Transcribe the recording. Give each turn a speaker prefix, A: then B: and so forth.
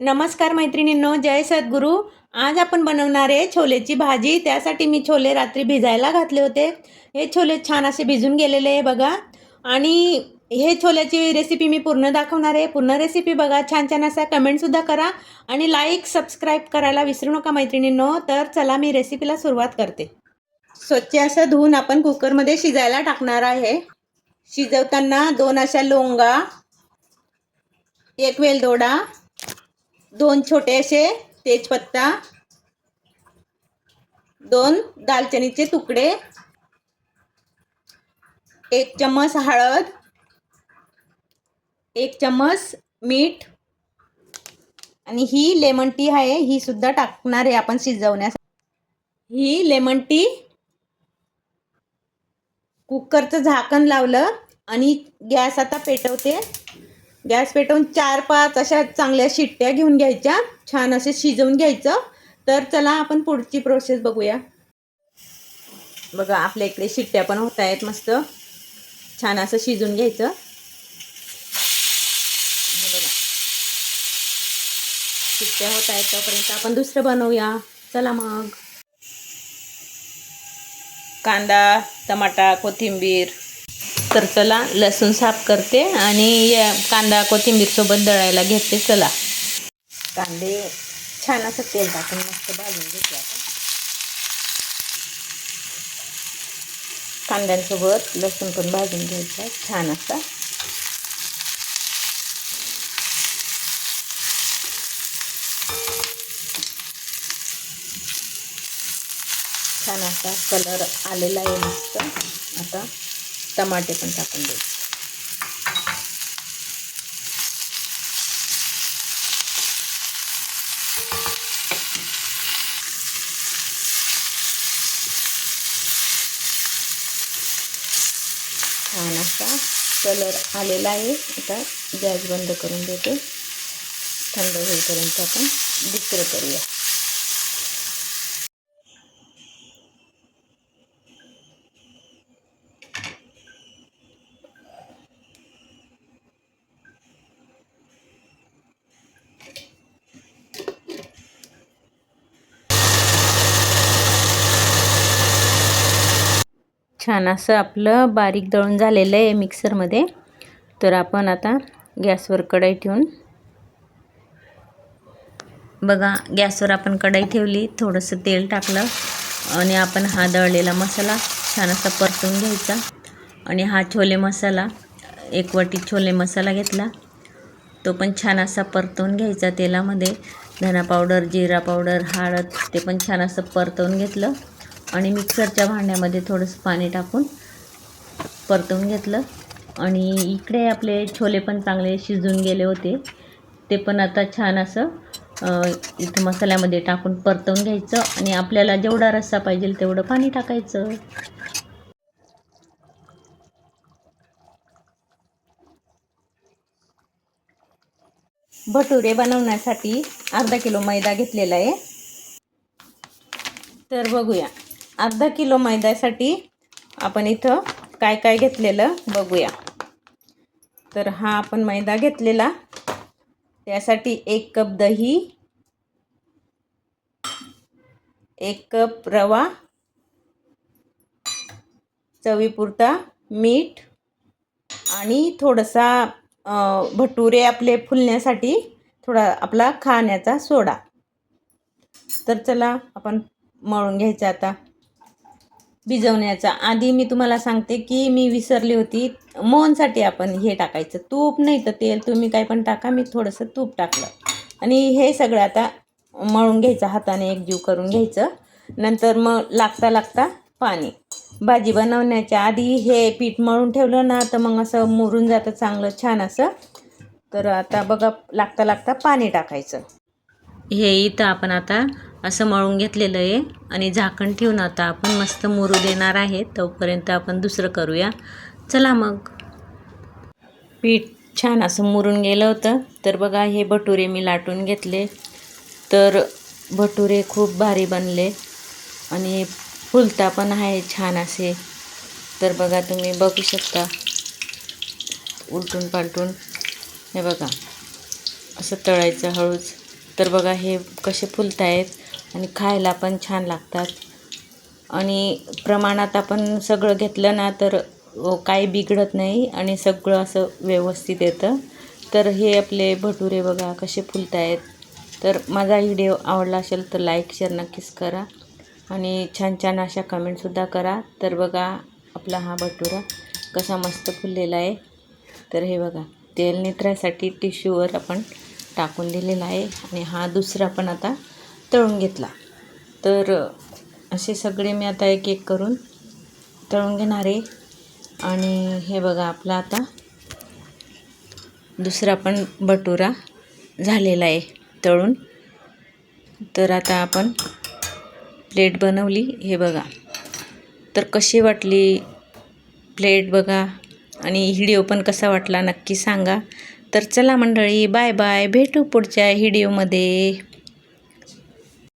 A: नमस्कार मैत्रिणींनो जय सद्गुरू. आज आपण बनवणार आहे छोलेची भाजी. त्यासाठी मी छोले रात्री भिजायला घातले होते. हे छोले छान असे भिजून गेलेले आहे बघा. आणि हे छोल्याची रेसिपी मी पूर्ण दाखवणार आहे. पूर्ण रेसिपी बघा. छान छान असा कमेंटसुद्धा करा. आणि लाईक सबस्क्राईब करायला विसरू नका मैत्रिणींनो. तर चला मी रेसिपीला सुरुवात करते. स्वच्छ असं धुवून आपण कुकरमध्ये शिजायला टाकणार आहे. शिजवताना दोन अशा लोंगा एक वेलदोडा दोन छोटे असे तेजपत्ता दोन दालचिनीचे तुकडे एक चम्मच हळद एक चम्मच मीठ आणि ही लेमन टी आहे ही सुद्धा टाकणार आहे आपण शिजवण्यासाठी. ही लेमन टी कुकरचं झाकण लावलं आणि गॅस आता पेटवते. गॅस पेटवून चार पाच अशा चांगल्या शिट्ट्या घेऊन घ्यायच्या. छान असे शिजवून घ्यायचं. तर चला आपण पुढची प्रोसेस बघूया. बघा आपल्या इकडे शिट्ट्या पण होत आहेत मस्त. छान असं शिजून घ्यायचं. बघा. शिट्ट्या होत आहेत तोपर्यंत आपण दुसरं बनवूया. चला मग. कांदा टमाटा कोथिंबीर. तर चला लसूण साफ करते आणि या कांदा कोथिंबीरसोबत दळायला घेते. चला. कांदे छान असं तेल टाकून मस्त भाजून घेते आपण. कांद्यांसोबत लसूण पण भाजून घ्यायचा. छान असा. छान असा कलर आलेला आहे मस्त. आता टमाटे पण टाकून द्यायचे छान असा कलर आलेला आहे. आता गॅस बंद करून देते. थंड होईपर्यंत आपण दुसरं करूया. छान असं आपलं बारीक दळून झालेलं आहे मिक्सरमध्ये. तर आपण आता गॅसवर कढई ठेवून बघा गॅसवर आपण कढई ठेवली थोडंसं तेल टाकलं आणि आपण हा दळलेला मसाला छान असा परतून घ्यायचा. आणि हा छोले मसाला एक वाटी छोले मसाला घेतला. तो पण छान असा परतवून घ्यायचा तेलामध्ये. धना पावडर जिरा पावडर हळद ते पण छान असं परतवून घेतलं. आणि मिक्सरच्या भांड्यामध्ये थोडंसं पाणी टाकून परतवून घेतलं. आणि इकडे आपले छोले पण चांगले शिजून गेले होते. ते पण आता छान असं इथं मसाल्यामध्ये टाकून परतवून घ्यायचं आणि आपल्याला जेवढा रस्सा पाहिजे तेवढं पाणी टाकायचं. भटुरे बनवण्यासाठी अर्धा किलो मैदा घेतलेला आहे. तर बघूया. अर्धा किलो मैद्यासाठी आपण इथं काय काय घेतलेलं बघूया. तर हा आपण मैदा घेतलेला. त्यासाठी एक कप दही एक कप रवा चवीपुरता मीठ आणि थोडासा भटुरे आपले फुलण्यासाठी थोडा आपला खाण्याचा सोडा. तर चला आपण मळून घ्यायचं आता. भिजवण्याचा. आधी मी तुम्हाला सांगते की मी विसरली होती मोहनसाठी आपण हे टाकायचं. तूप नाही तर तेल तुम्ही काय पण टाका मी थोडंसं तूप टाकलं. आणि हे सगळं आता मळून घ्यायचं हाताने एकजीव करून घ्यायचं. नंतर मग लागता लागता पाणी. भाजी बनवण्याच्या आधी हे पीठ मळून ठेवलं ना तर मग असं मुरून जातं चांगलं छान असं. तर आता बघा लागता लागता पाणी टाकायचं. हे इथं आपण आता असं मळून घेतलेलं आहे. आणि झाकण ठेवून आता आपण मस्त मुरू देणार आहे. तोपर्यंत आपण दुसरं करूया. चला मग. पीठ छान असं मुरून गेलं होतं. तर बघा हे भटुरे मी लाटून घेतले. तर भटुरे खूप भारी बनले. आणि फुलता पण आहे छान असे. तर बघा तुम्ही बघू शकता. उलटून पालटून. हे बघा असं तळायचं हळूच. तर बघा हे कसे फुलत आहेत आणि खायला पण छान लागतात. आणि प्रमाणात आपण सगळं घेतलं ना तर काही बिघडत नाही आणि सगळं असं व्यवस्थित येतं. तर हे आपले भटुरे बघा कसे फुलत आहेत तर माझा व्हिडिओ आवडला असेल तर लाईक शेअर नक्कीच करा. आणि छान छान अशा कमेंटसुद्धा करा. तर बघा आपला हा भटुरा कसा मस्त फुललेला आहे. तर हे बघा तेल निथरायसाठी टिश्यूवर आपण टाकून दिलेला आहे. आणि हा दुसरा पण आता तळून घेतला. तर असे सगळे मी आता एक एक करून तळून घेणार आहे. आणि हे बघा आपला आता दुसरा पण भटुरा झालेला आहे तळून. तर आता आपण प्लेट बनवली. हे बघा. तर कशी वाटली प्लेट बघा? आणि व्हिडिओ पण कसा वाटला नक्की सांगा. तर चला मंडळी बाय बाय. भेटू पुढच्या व्हिडिओमध्ये.